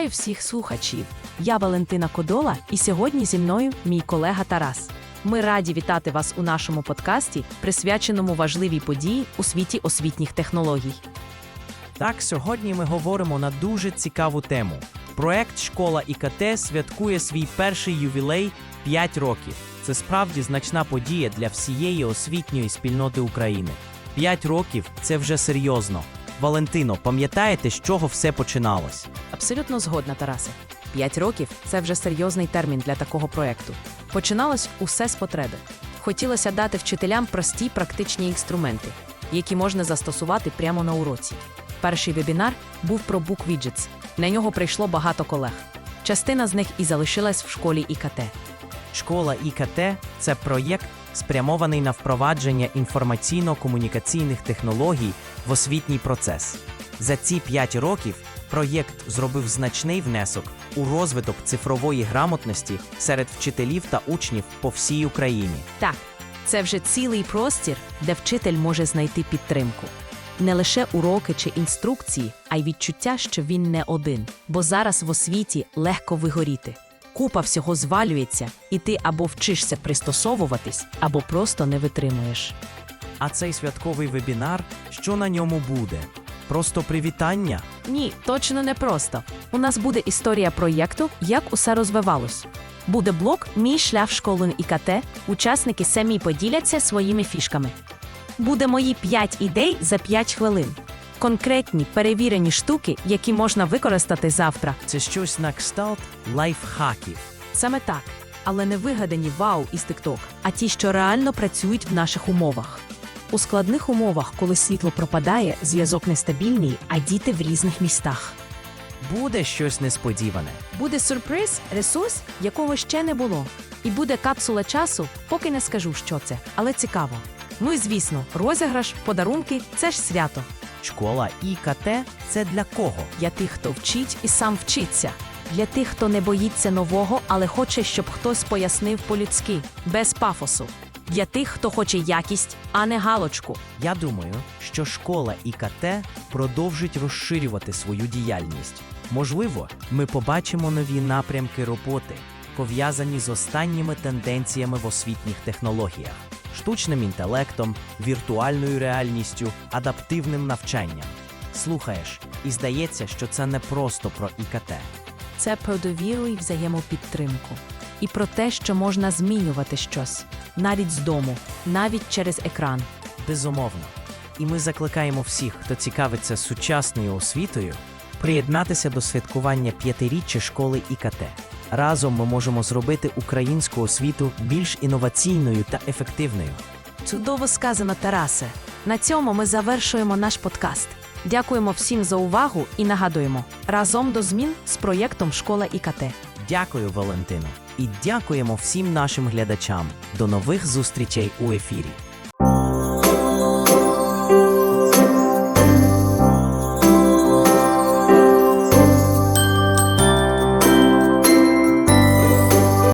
Вітаю всіх слухачів. Я Валентина Кодола, і сьогодні зі мною мій колега Тарас. Ми раді вітати вас у нашому подкасті, присвяченому важливій події у світі освітніх технологій. Так, сьогодні ми говоримо на дуже цікаву тему. Проект Школа ІКТ святкує свій перший ювілей 5 років. Це справді значна подія для всієї освітньої спільноти України. 5 років це вже серйозно. Валентино, пам'ятаєте, з чого все починалось? Абсолютно згодна, Тарасе. П'ять років це вже серйозний термін для такого проекту. Починалось усе з потреби. Хотілося дати вчителям прості практичні інструменти, які можна застосувати прямо на уроці. Перший вебінар був про BookWidgets. На нього прийшло багато колег. Частина з них і залишилась в школі ІКТ. Школа ІКТ це проєкт, спрямований на впровадження інформаційно-комунікаційних технологій в освітній процес. За ці 5 років проєкт зробив значний внесок у розвиток цифрової грамотності серед вчителів та учнів по всій Україні. Так, це вже цілий простір, де вчитель може знайти підтримку. Не лише уроки чи інструкції, а й відчуття, що він не один. Бо зараз в освіті легко вигоріти. Купа всього звалюється, і ти або вчишся пристосовуватись, або просто не витримуєш. А цей святковий вебінар, що на ньому буде? Просто привітання? Ні, точно не просто. У нас буде історія проєкту, як усе розвивалось. Буде блок Мій шлях в школу ІКТ. Учасники самі поділяться своїми фішками. Буде мої 5 ідей за 5 хвилин. Конкретні перевірені штуки, які можна використати завтра. Це щось на кшталт лайфхаків. Саме так, але не вигадані вау із TikTok, а ті, що реально працюють в наших умовах. У складних умовах, коли світло пропадає, зв'язок нестабільний, а діти в різних містах. Буде щось несподіване. Буде сюрприз, ресурс, якого ще не було. І буде капсула часу, поки не скажу, що це, але цікаво. Ну і звісно, розіграш, подарунки це ж свято. Школа ІКТ це для кого? Для тих, хто вчить і сам вчиться. Для тих, хто не боїться нового, але хоче, щоб хтось пояснив по-людськи, без пафосу. Для тих, хто хоче якість, а не галочку. Я думаю, що школа ІКТ продовжить розширювати свою діяльність. Можливо, ми побачимо нові напрямки роботи, пов'язані з останніми тенденціями в освітніх технологіях, штучним інтелектом, віртуальною реальністю, адаптивним навчанням. Слухаєш, і здається, що це не просто про ІКТ. Це про довіру і взаємопідтримку. І про те, що можна змінювати щось, навіть з дому, навіть через екран. Безумовно. І ми закликаємо всіх, хто цікавиться сучасною освітою, приєднатися до святкування п'ятиріччя школи ІКТ. Разом ми можемо зробити українську освіту більш інноваційною та ефективною. Чудово сказано, Тарасе. На цьому ми завершуємо наш подкаст. Дякуємо всім за увагу і нагадуємо разом до змін з проєктом Школа ІКТ. Дякую, Валентино, і дякуємо всім нашим глядачам. До нових зустрічей у ефірі.